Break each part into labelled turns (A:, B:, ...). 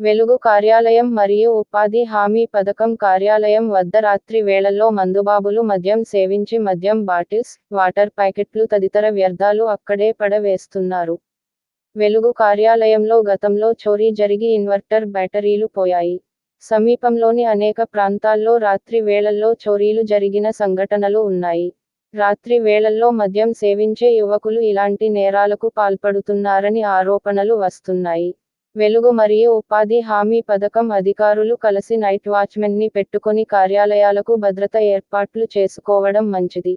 A: వెలుగు కార్యాలయం మరియు ఉపాధి హామీ పథకం కార్యాలయం వద్ద రాత్రి వేళల్లో మందుబాబులు మద్యం సేవించి మద్యం బాటిల్స్ వాటర్ ప్యాకెట్లు తదితర వ్యర్థాలు అక్కడే పడవేస్తున్నారు. వెలుగు కార్యాలయంలో గతంలో చోరీ జరిగి ఇన్వర్టర్ బ్యాటరీలు పోయాయి. సమీపంలోని అనేక ప్రాంతాల్లో రాత్రి వేళల్లో చోరీలు జరిగిన సంఘటనలు ఉన్నాయి. రాత్రి వేళల్లో మద్యం సేవించే యువకులు ఇలాంటి నేరాలకు పాల్పడుతున్నారని ఆరోపణలు వస్తున్నాయి. వెలుగు మరియు ఉపాధి హామీ పథకం అధికారులు కలిసి నైట్ వాచ్మెన్ని పెట్టుకొని కార్యాలయాలకు భద్రత ఏర్పాట్లు చేసుకోవడం మంచిది.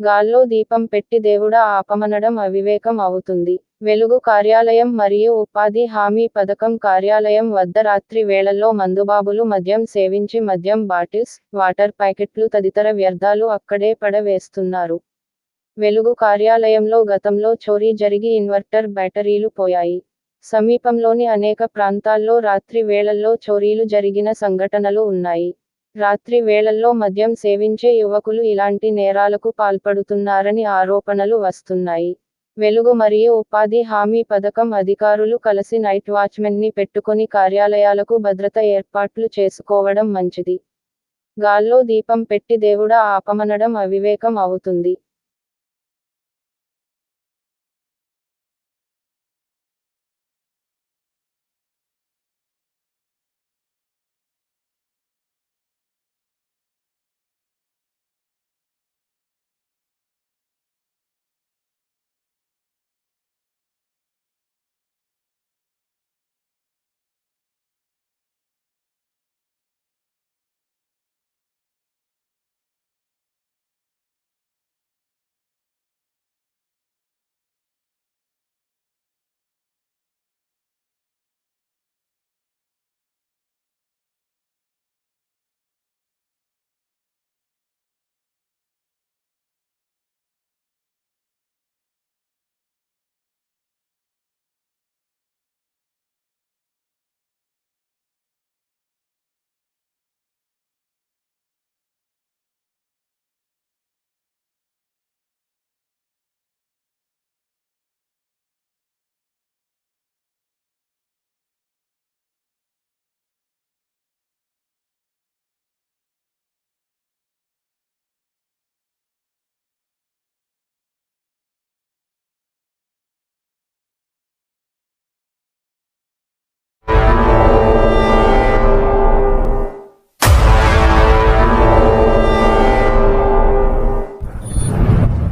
A: గాల్లో దీపం పెట్టి దేవుడా ఆపమనడం అవివేకం అవుతుంది. వెలుగు కార్యాలయం మరియు ఉపాధి హామీ పథకం కార్యాలయం వద్ద రాత్రి వేళల్లో మందుబాబులు మద్యం సేవించి మద్యం బాటిల్స్ వాటర్ ప్యాకెట్లు తదితర వ్యర్థాలు అక్కడే పడవేస్తున్నారు. వెలుగు కార్యాలయంలో గతంలో చోరీ జరిగి ఇన్వర్టర్ బ్యాటరీలు పోయాయి. సమీపంలోని అనేక ప్రాంతాల్లో రాత్రి వేళల్లో చోరీలు జరిగిన సంఘటనలు ఉన్నాయి. రాత్రి వేళల్లో మద్యం సేవించే యువకులు ఇలాంటి నేరాలకు పాల్పడుతున్నారని ఆరోపణలు వస్తున్నాయి. వెలుగు మరియు ఉపాధి హామీ పథకం అధికారులు కలిసి నైట్ వాచ్మెన్ని పెట్టుకుని కార్యాలయాలకు భద్రత ఏర్పాట్లు చేసుకోవడం మంచిది. గాల్లో దీపం పెట్టి దేవుడా ఆపమనడం అవివేకం అవుతుంది.